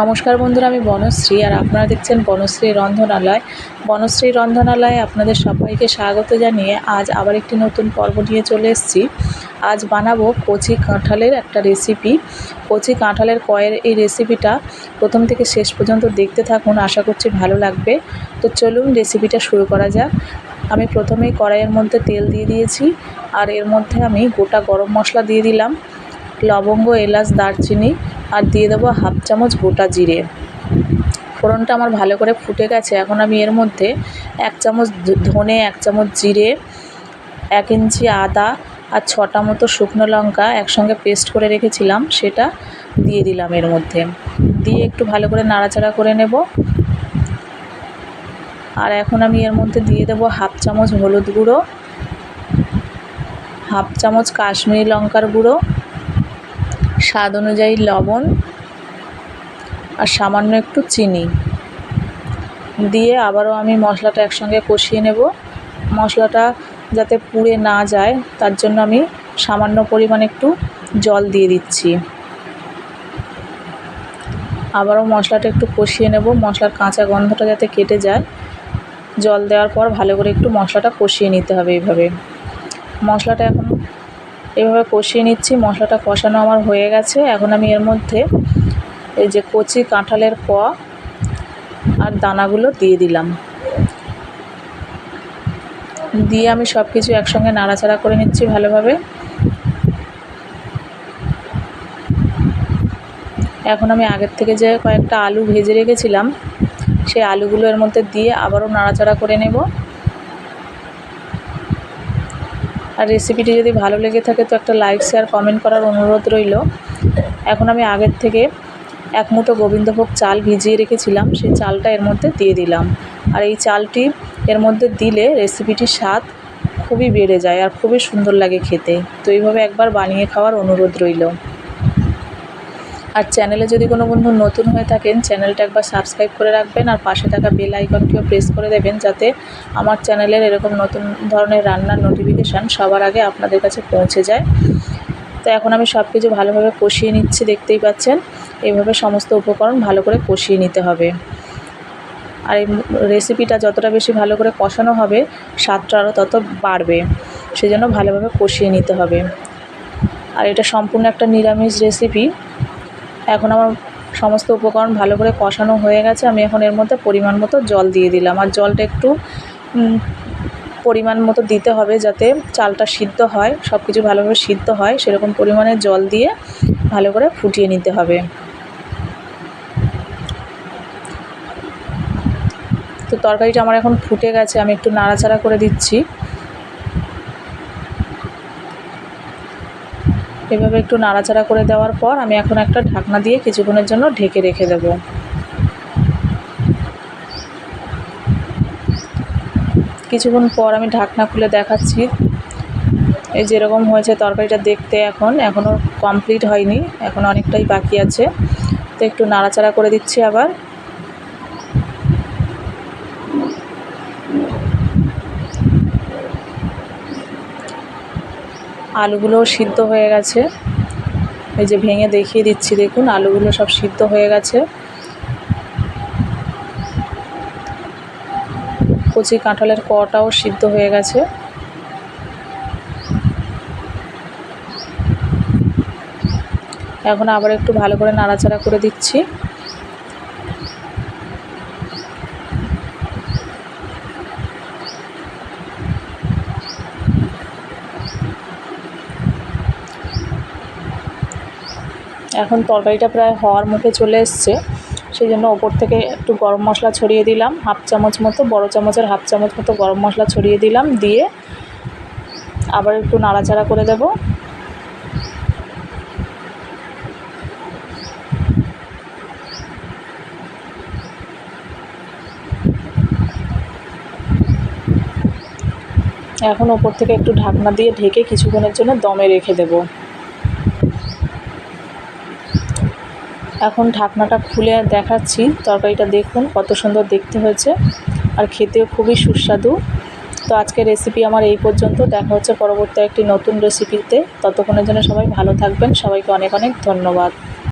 নমস্কার বন্ধুরা, আমি বনশ্রী আর আপনারা দেখছেন বনশ্রী রন্ধনালয়। বনশ্রী রন্ধনালয়ে আপনাদের সবাইকে স্বাগত জানিয়ে আজ আবার একটি নতুন পর্ব নিয়ে চলে এসেছি। আজ বানাবো কচি কাঁঠালের একটা রেসিপি। কচি কাঁঠালের কয়ের এই রেসিপিটা প্রথম থেকে শেষ পর্যন্ত দেখতে থাকুন, আশা করছি ভালো লাগবে। তো চলুন রেসিপিটা শুরু করা যাক। আমি প্রথমেই কড়াইয়ের মধ্যে তেল দিয়ে দিয়েছি আর এর মধ্যে আমি গোটা গরম মশলা দিয়ে দিলাম। লবঙ্গ, এলাচ, দারচিনি আর দিয়ে দেবো হাফ চামচ গোটা জিরে। ফোড়নটা আমার ভালো করে ফুটে গেছে। এখন আমি এর মধ্যে এক চামচ ধনে, এক চামচ জিরে, এক ইঞ্চি আদা আর ছটা মতো শুকনো লঙ্কা একসঙ্গে পেস্ট করে রেখেছিলাম। সেটা দিয়ে দিলাম এর মধ্যে। দিয়ে একটু ভালো করে নাড়াচাড়া করে নেব। আর এখন আমি এর মধ্যে দিয়ে দেবো হাফ চামচ হলুদ গুঁড়ো, হাফ চামচ কাশ্মীরি লঙ্কার গুঁড়ো স্বাদ অনুযায়ী লবণ আর সামান্য একটু চিনি। দিয়ে আবারও আমি মশলাটা একসঙ্গে কষিয়ে নেব। মশলাটা যাতে পুড়ে না যায়, তার জন্য আমি সামান্য পরিমাণ একটু জল দিয়ে দিচ্ছি। আবারও মশলাটা একটু কষিয়ে নেব। মশলার কাঁচা গন্ধটা যাতে কেটে যায়, জল দেওয়ার পর ভালো করে একটু মশলাটা কষিয়ে নিতে হবে এইভাবে। মশলাটা এখন এভাবে কষিয়ে নিচ্ছি, মশলাটা কষানো আমার হয়ে গেছে। এখন আমি এর মধ্যে এই যে কচি কাঁঠালের ক আর দানাগুলো দিয়ে দিলাম। দিয়ে আমি সব কিছু একসঙ্গে নাড়াচাড়া করে নিচ্ছি ভালোভাবে। এখন আমি আগের থেকে যে কয়েকটা আলু ভেজে রেখেছিলাম, সেই আলুগুলো এর মধ্যে দিয়ে আবারও নাড়াচাড়া করে নেব। আর রেসিপিটি যদি ভালো লেগে থাকে তো একটা লাইক শেয়ার কমেন্ট করার অনুরোধ রইল। এখন আমি আগের থেকে এক মুঠো গোবিন্দভোগ চাল ভিজিয়ে রেখেছিলাম, সেই চালটা এর মধ্যে দিয়ে দিলাম। আর এই চালটি এর মধ্যে দিলে রেসিপিটির স্বাদ খুবই বেড়ে যায় আর খুবই সুন্দর লাগে খেতে। তো এইভাবে একবার বানিয়ে খাওয়ার অনুরোধ রইল। আর চ্যানেলে যদি কোনো বন্ধু নতুন হয়ে থাকেন চ্যানেলটা একবার সাবস্ক্রাইব করে রাখবেন আর পাশে থাকা বেল আইকনটিও প্রেস করে দেবেন যাতে আমার চ্যানেলের এরকম নতুন ধরনের রান্নার নোটিফিকেশান সবার আগে আপনাদের কাছে পৌঁছে যায়। তো এখন আমি সব কিছু ভালোভাবে কষিয়ে নিচ্ছি, দেখতেই পাচ্ছেন। এইভাবে সমস্ত উপকরণ ভালো করে কষিয়ে নিতে হবে। আর এই রেসিপিটা যতটা বেশি ভালো করে কষানো হবে, স্বাদটা আরও তত বাড়বে। সেজন্য ভালোভাবে কষিয়ে নিতে হবে। আর এটা সম্পূর্ণ একটা নিরামিষ রেসিপি এখন আমার সমস্ত উপকরণ ভালো করে কষানো হয়ে গেছে। আমি এখন এর মধ্যে পরিমাণ মতো জল দিয়ে দিলাম। আর জলটা একটু পরিমাণ মতো দিতে হবে যাতে চালটা সিদ্ধ হয় সব কিছু ভালোভাবে সিদ্ধ হয়। সেরকম পরিমাণে জল দিয়ে ভালো করে ফুটিয়ে নিতে হবে। তো তরকারিটা আমার এখন ফুটে গেছে, আমি একটু নাড়াচাড়া করে দিচ্ছি। এভাবে একটু নাড়াচাড়া করে দেওয়ার পর আমি এখন একটা ঢাকনা দিয়ে কিছুক্ষণের জন্য ঢেকে রেখে দেব। কিছুক্ষণ পর আমি ঢাকনা খুলে দেখাচ্ছি। এই যেরকম হয়েছে তরকারিটা দেখতে এখন এখনও কমপ্লিট হয়নি, এখন অনেকটাই বাকি আছে। তো একটু নাড়াচাড়া করে দিচ্ছি আবার। আলুগুলোও সিদ্ধ হয়ে গেছে। এই যে ভেঙে দেখিয়ে দিচ্ছি, দেখুন, আলুগুলো সব সিদ্ধ হয়ে গেছে। কচি কাঁঠালের কটাও সিদ্ধ হয়ে গেছে। এখন আবার একটু ভালো করে নাড়াচাড়া করে দিচ্ছি। এখন তরকারিটা প্রায় হওয়ার মুখে চলে এসছে। সেই জন্য ওপর থেকে একটু গরম মশলা ছড়িয়ে দিলাম। হাফ চামচ মতো, বড় চামচের হাফ চামচ মতো গরম মশলা ছড়িয়ে দিলাম। দিয়ে আবার একটু নাড়াচাড়া করে দেব। এখন ওপর থেকে একটু ঢাকনা দিয়ে ঢেকে কিছুক্ষণের জন্য দমে রেখে দেবো। এখন ঢাকনাটা খুলে দেখাচ্ছি। তরকারিটা দেখুন কত সুন্দর দেখতে হয়েছে। আর খেতেও খুবই সুস্বাদু। তো আজকের রেসিপি আমার এই পর্যন্ত। দেখা হচ্ছে পরবর্তী একটি নতুন রেসিপিতে ততক্ষণের জন্য সবাই ভালো থাকবেন। সবাইকে অনেক অনেক ধন্যবাদ।